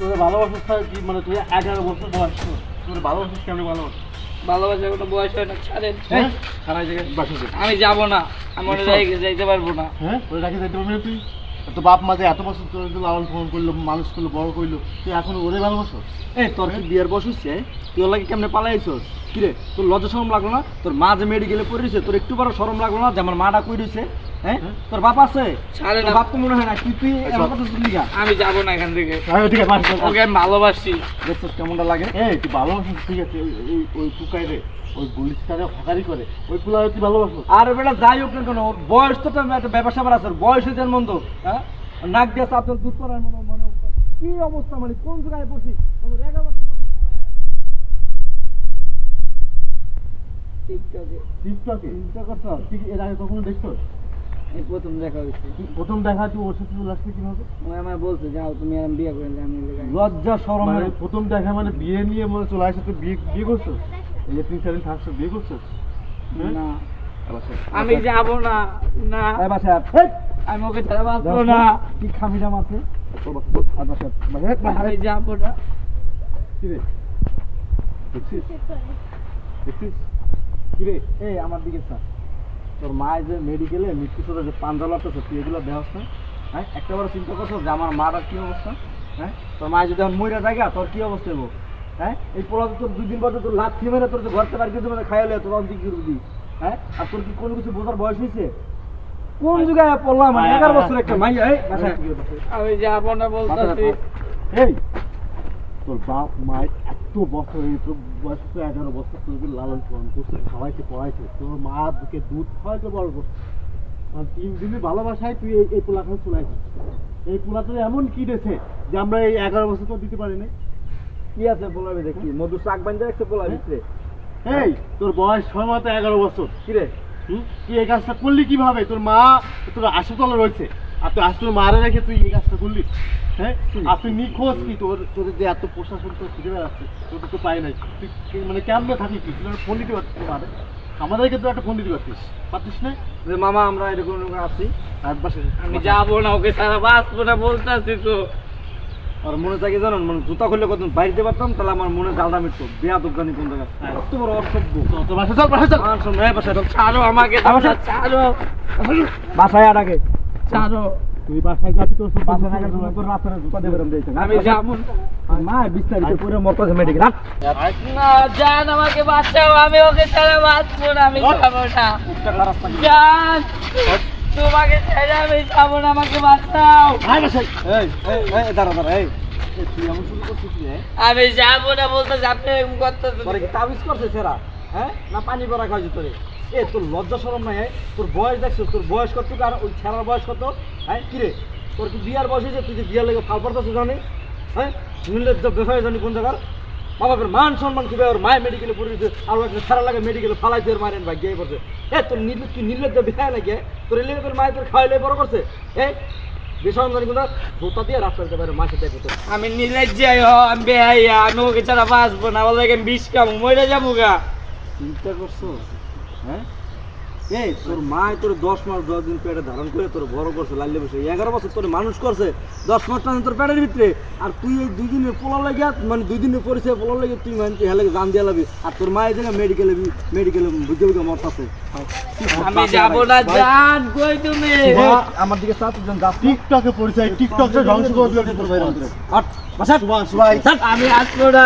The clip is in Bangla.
তোর ভালোবাসা ছাড়া কি? মানে তুই এগারো বছর বয়স তোর। ভালোবাসিস কেন ভালোবাসার কোনো বয়স হয় না ছাড়েন। হ্যাঁ। আমি যাব না। আমি অন্য জায়গায় যাইতে পারব না। হ্যাঁ? ওই রাখি যাইতে পারবি তুই? তো বাপ মা যে এত বছর তোর লালন পালন করল মানুষ করল বড় করল তুই এখন ওরে ভালোবাসো? এই তোর কি বিয়ের বয়স হচ্ছে? তুই ওর লাগে কেমনে পালাইছস? কিরে তোর লজ্জা শরম লাগল না? তোর মা যে মেডিকেলে পড়েছে তোর একটু বড় শরম লাগল না যে আমার মাটা কই রইছে হ্যাঁ? তোর বাপ আছে? ছাড়ে না। বাপ তো মনে হয় না তুই তুই এমন কথা শুনলি গা আমি যাব না এখান থেকে। হ্যাঁ ঠিক আছে। ওকে আমি ভালোবাসি। দেখছস কেমনটা লাগে? এই তুই ভালোবাসিস ঠিক আছে ওই- ওই টুকাই রে ওই গুলিস্তারে ফাঁকারি করে ওই কুলারে তুই ভালোবাসো আর বেটা যাই হোক না কেন ওর বয়স তো একটা- একটা ব্যবসা বার আছে বয়স হয়েছে মন্দ হ্যাঁ? নাক দিয়ে আপনার দুধ করার মনে মনে কি অবস্থা মানে কোন জায়গায় পড়ছি এগারো বছর টিকটকে। টিকটকে? চিন্তা করছ? এর আগে কখনো দেখছ? এই প্রথম দেখা হয়েছে। প্রথম দেখা তুই ওর সাথে চলে আসলি কীভাবে? ও আমায় বলছে যাও তুমি আর বিয়ে করে নিলে আমি লজ্জা শরম মানে প্রথম দেখা মানে বিয়ে নিয়ে মনে চলে আসে তুই বিয়ে বিয়ে করছ? এই তিন চার দিন থাকছো বিয়ে করছ? হ্যাঁ? না। আমি যাব না না। এই বাসা আমি ওকে ছাড়া বাঁচবো না। কি খামিরাম আছে? আর বাসা আমি যাব না। কি রে? দেখছিস? দেখছিস? কি রে? এই আমার দিকে স্যার তোর মায়ের যে মেডিকেলে মৃত্যু সাথে যে পাঞ্জা লাগতেছে তুই এগুলো দেওয়াস না হ্যাঁ? একটা বার চিন্তা করছ যে আমার মার কি অবস্থা হ্যাঁ? তোর মায়ের যদি এখন মইরা থাকে তোর কি অবস্থা হব হ্যাঁ? এই পোলা তোর দুই দিন পর তোর লাভ খেয়ে মেরে তোর যে ঘর থেকে আর কিছু মানে খাইলে তোর অন্তিক করবি হ্যাঁ? আর তোর কি কোনো কিছু বোঝার বয়স হয়েছে? কোন যুগায় পড়লাম? এগারো বছর একটা মাইয়া এই আমি যাব না বলতেছি। এই তোর বাপ মায়ের এত বছর বয়স তো এগারো বছর তোর লালন পালন করছে খাওয়াইছে পড়াইছে তোর মা বুকে দুধ খাওয়াইতে বড় করছে। তিন ভালোবাসায় তুই এই পোলাখানে চলাইছিস এই পোলা তোর এমন কি দিয়েছে যে আমরা এই এগারো বছর তো দিতে পারি না কি আছে বলাবি দেখি মধু শাক বান্ধে রাখছে পোলা ভিতরে? এই তোর বয়স ছয় মাত্র এগারো বছর। কি রে? হুম? তুই এই কাজটা করলি কীভাবে? তোর মা তোর আশুতলা রয়েছে। আর তুই আশুতলা মারে রেখে তুই এই কাজটা করলি? হ্যাঁ? আর তুই নিখোঁজ কি? তোর তোদের যে এত প্রশাসন তোর খুঁজে বেড়াচ্ছে তোর তো পাই নাই। তুই মানে কেমনে থাকি কি তুই ফোন দিতে পারছিস মারে। আমাদেরকে তো একটা ফোন দিতে পারতিস। পারতিস না? যে মামা আমরা এরকম এরকম আছি আর বাসে আমি যাব না ওকে ছাড়া বাঁচবো না বলতেছি তো। আর মনে থাকে জানেন মানে জুতা খুললে কত বাইরে পারতাম তাহলে আমার মনে জালটা মিটতো। বেয়া দোকানি কোন জায়গা কত বড় অসভ্য। তোর বাসা চল বাসা চল। ছাড়ো আমাকে ছাড়ো। বাসায় আর আগে তুই বাসায় যাবি তোর সব বাসায় আগে তুমি তোর রাস্তায় জুতা দিয়ে বেরোম দিয়েছে আমি যাব। আর মা বিস্তারিত। পুরো মরতেছে মেডিকেল না জান আমাকে বাঁচাও আমি ওকে ছাড়া বাঁচবো না আমি যাব না। জান তোমাকে ছেড়ে আমি যাব না আমাকে বাঁচাও। আয় বাসায়। এই এই এই দাঁড়া দাঁড়া এই। এই, তুই এমন শুরু করছিস কি? আমি যাব না বলতেছি আপনি এরকম করতেছেন তোরে কি তাবিজ করছে সেরা? হ্যাঁ? না পানি ভরা খাওয়াছি তোরে? এ তোর লজ্জা শরম নাই হ্যাঁ? তোর বয়স দেখছ তোর বয়স কত আর ওই ছেড়ার বয়স কত? হ্যাঁ কি রে? তোর কি বিয়ার বয়স হয়েছে? তুই যে বিয়ার লেগে ফাল পড়তেছো জানি? হ্যাঁ? নির্লজ্জ বেফায় জানি কোন জায়গার? বাবার মান সম্মান খুবই ওর মায়ের মেডিকেলে পড়েছে আর একটা ছাড়া লাগে মেডিকেলে ফালাইতে ওর মায়ের ভাই গিয়ে পড়ছে। এ তোর নির্লজ্জ তুই নির্লজ্জ বেফায় নাকি? তোর এলে তোর মায়ের তোর খাওয়াইলে বড় করছে এ? বেসরম জানি কোন জোতা দিয়ে রাস্তাতে বাইরে মাসে দেখো তোর আমি নির্লজ্জাই হ আমি বেহাইয়া আমি ওকে ছাড়া বাঁচবো না বলে আমি বিষ খাব মরে যাব গা। চিন্তা করছ? হ্যাঁ? এই তোর মা তোর দশ মাস দশ দিন পেটে ধারণ করে তোর বড় করছে লাল্লে বসে। এগারো বছর তোর মানুষ করছে দশ মাস টান তোর পেটের ভিতরে। আর তুই এই দুই দিনের পোলা লাগিয়া মানে দুই দিনের পরিচয় পোলা লাগে তুই মানে তুই হেলে জান দিয়া লাবি। আর তোর মায়ের জায়গা মেডিকেলে মেডিকেলে বুঝে বুঝে মরতাছে আমি যাব না জান কই তুমি? আমার দিকে তুই যা টিকটকে পরিচয় টিকটকটা ধ্বংস করে দিল তোর বাইরে বাসা সুভাষ ভাই আমি আসব না।